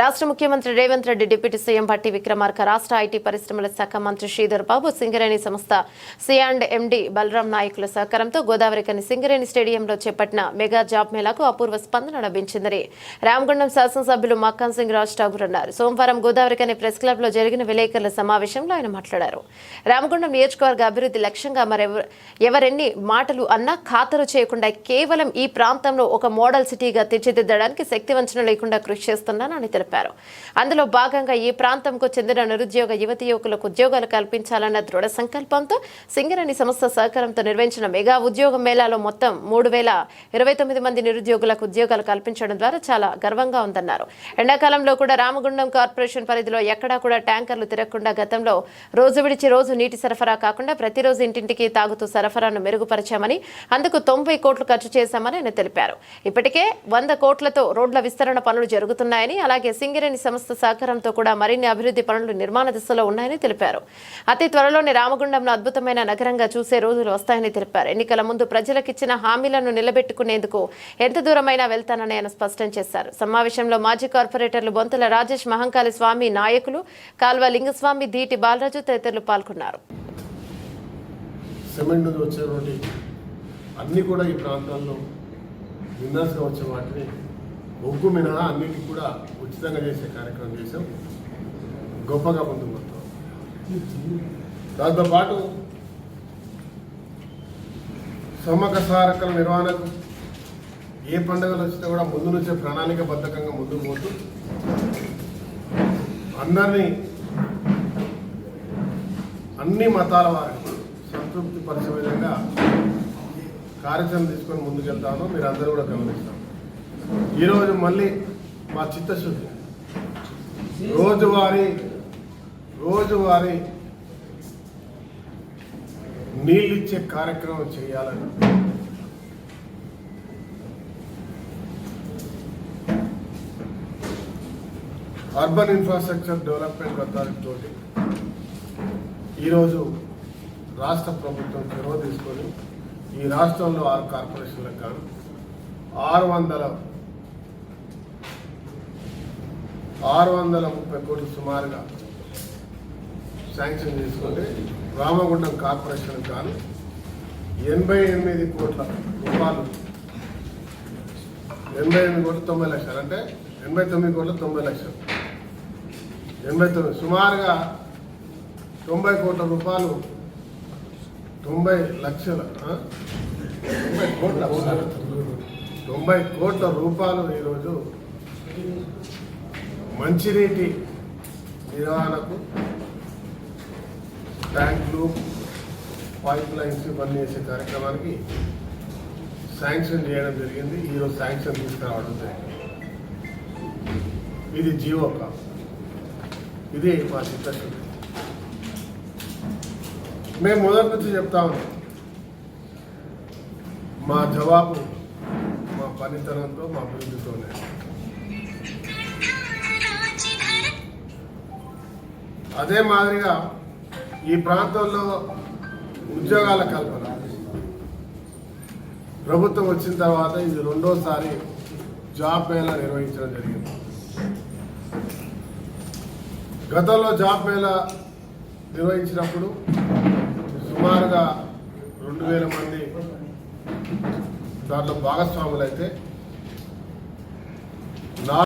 రాష్ట్ర ముఖ్యమంత్రి Revanth Reddy deputy CM Bhatti Vikramarka రాష్ట్ర ఐటీ పరిశ్రమల శాఖ మంత్రి శ్రీధర్ బాబు సింగరేణి సంస్థ సియాండ్ ఎండి బలరాం నాయకుల సహకారంతో గోదావరికని సింగరేణి స్టేడియంలో చేపట్టిన మెగా జాబ్ మేళాకు అపూర్వ స్పందన లభించిందని రామగుండం శాసనసభ్యులు మక్కాన్ సింగ్ రాజ్ ఠాగూర్ అన్నారు. సోమవారం గోదావరికని ప్రెస్ క్లబ్లో జరిగిన విలేకరుల సమావేశంలో ఆయన మాట్లాడారు. రామగుండం నియోజకవర్గ అభివృద్ధి లక్ష్యంగా మరెవ ఎవరెన్ని మాటలు అన్నా ఖాతరు చేయకుండా కేవలం ఈ ప్రాంతంలో ఒక మోడల్ సిటీగా తీర్చిదిద్దడానికి శక్తివంచన లేకుండా కృషి చేస్తున్నానని తెలిపారు. అందులో భాగంగా ఈ ప్రాంతంకు చెందిన నిరుద్యోగ యువతి యువకులకు ఉద్యోగాలు కల్పించాలన్న దృఢ సంకల్పంతో సింగరేణి సంస్థ సహకారంతో నిర్వహించిన మెగా ఉద్యోగ మేళాలో మొత్తం మూడు వేల ఇరవై తొమ్మిది మంది నిరుద్యోగులకు ఉద్యోగాలు కల్పించడం ద్వారా చాలా గర్వంగా ఉందన్నారు. ఎండాకాలంలో కూడా రామగుండం కార్పొరేషన్ పరిధిలో ఎక్కడా కూడా ట్యాంకర్లు తిరగకుండా గతంలో రోజు విడిచి రోజు నీటి సరఫరా కాకుండా ప్రతిరోజు ఇంటింటికి తాగుతూ సరఫరాను మెరుగుపరిచామని అందుకు తొంభై కోట్లు ఖర్చు చేశామని ఆయన తెలిపారు. ఇప్పటికే వంద కోట్లతో రోడ్ల విస్తరణ పనులు జరుగుతున్నాయని అలాగే సింగరేణి సంస్థ సహకారంతో కూడా మరిన్ని అభివృద్ధి పనులు నిర్మాణ దిశలో ఉన్నాయని తెలిపారు. అతి త్వరలోనే రామగుండంను అద్భుతమైన నగరంగా చూసే రోజులు వస్తాయని తెలిపారు. ఎన్నికల ముందు ప్రజలకిచ్చిన హామీలను నిలబెట్టుకునేందుకు ఎంత దూరమైనా వెళ్తానని ఆయన స్పష్టం చేశారు. సమావేశంలో మాజీ కార్పొరేటర్లు బొంతుల రాజేష్ మహంకాళి స్వామి నాయకులు కాల్వ లింగస్వామి దీటి బాలరాజు తదితరులు పాల్గొన్నారు. సిమెంట్ వచ్చేటువంటి అన్నీ కూడా ఈ ప్రాంతాల్లో విన్నర్స్గా వచ్చే వాటిని ఒగ్గు మినహా అన్నిటికి కూడా ఉచితంగా చేసే కార్యక్రమం చేసాం గొప్పగా ముందుకు వస్తాం. దాంతోపాటు సమ్మక సారకల నిర్వహణకు ఏ పండుగలు వచ్చినా కూడా ముందు నుంచే ప్రణాళికబద్ధకంగా ముందుకు పోతూ అందరినీ అన్ని మతాల వారికి సంతృప్తి పరిచే విధంగా కార్యక్రమం తీసుకొని ముందుకెళ్తాను మీరు అందరూ కూడా గమనిస్తాం. ఈరోజు మళ్ళీ మా చిత్తశుద్ధి. రోజువారీ రోజువారీ నీళ్ళిచ్చే కార్యక్రమం చేయాలని. అర్బన్ ఇన్ఫ్రాస్ట్రక్చర్ డెవలప్మెంట్ అథారిటీ తోటి ఈరోజు రాష్ట్ర ప్రభుత్వం చొరవ తీసుకొని ఈ రాష్ట్రంలో ఆరు కార్పొరేషన్లకు గాను ఆరు వందల ఆరు వందల ముప్పై కోట్లు సుమారుగా శాంక్షన్ చేసుకుంటే రామగుండం కార్పొరేషన్ కానీ ఎనభై ఎనిమిది కోట్ల రూపాయలు. ఎనభై ఎనిమిది కోట్ల తొంభై లక్షలు. అంటే ఎనభై తొమ్మిది కోట్ల తొంభై లక్షలు. ఎనభై తొమ్మిది సుమారుగా తొంభై కోట్ల రూపాయలు. తొంభై లక్షల తొంభై కోట్ల తొంభై కోట్ల రూపాయలు ఈరోజు మంచినీటి నిర్వహణకు ట్యాంకులు పైప్ లైన్స్ ఇవన్నీ వేసే కార్యక్రమానికి శాంక్షన్ చేయడం జరిగింది. ఈరోజు శాంక్షన్ తీసుకురావడం జరిగింది. ఇది జీవో ఇది మా చిత్తశుద్ధి మేము మొదటి నుంచి చెప్తా ఉన్నాం. మా జవాబు మా పనితనంతో మా అభివృద్ధితోనే. అదే మాదిరిగా ఈ ప్రాంతంలో ఉద్యోగాల కల్పన. ప్రభుత్వం వచ్చిన తర్వాత ఇది రెండోసారి జాబ్ మేళా నిర్వహించడం జరిగింది. గతంలో జాబ్ మేళా నిర్వహించినప్పుడు సుమారుగా రెండు వేల మంది దాంట్లో భాగస్వాములు అయితే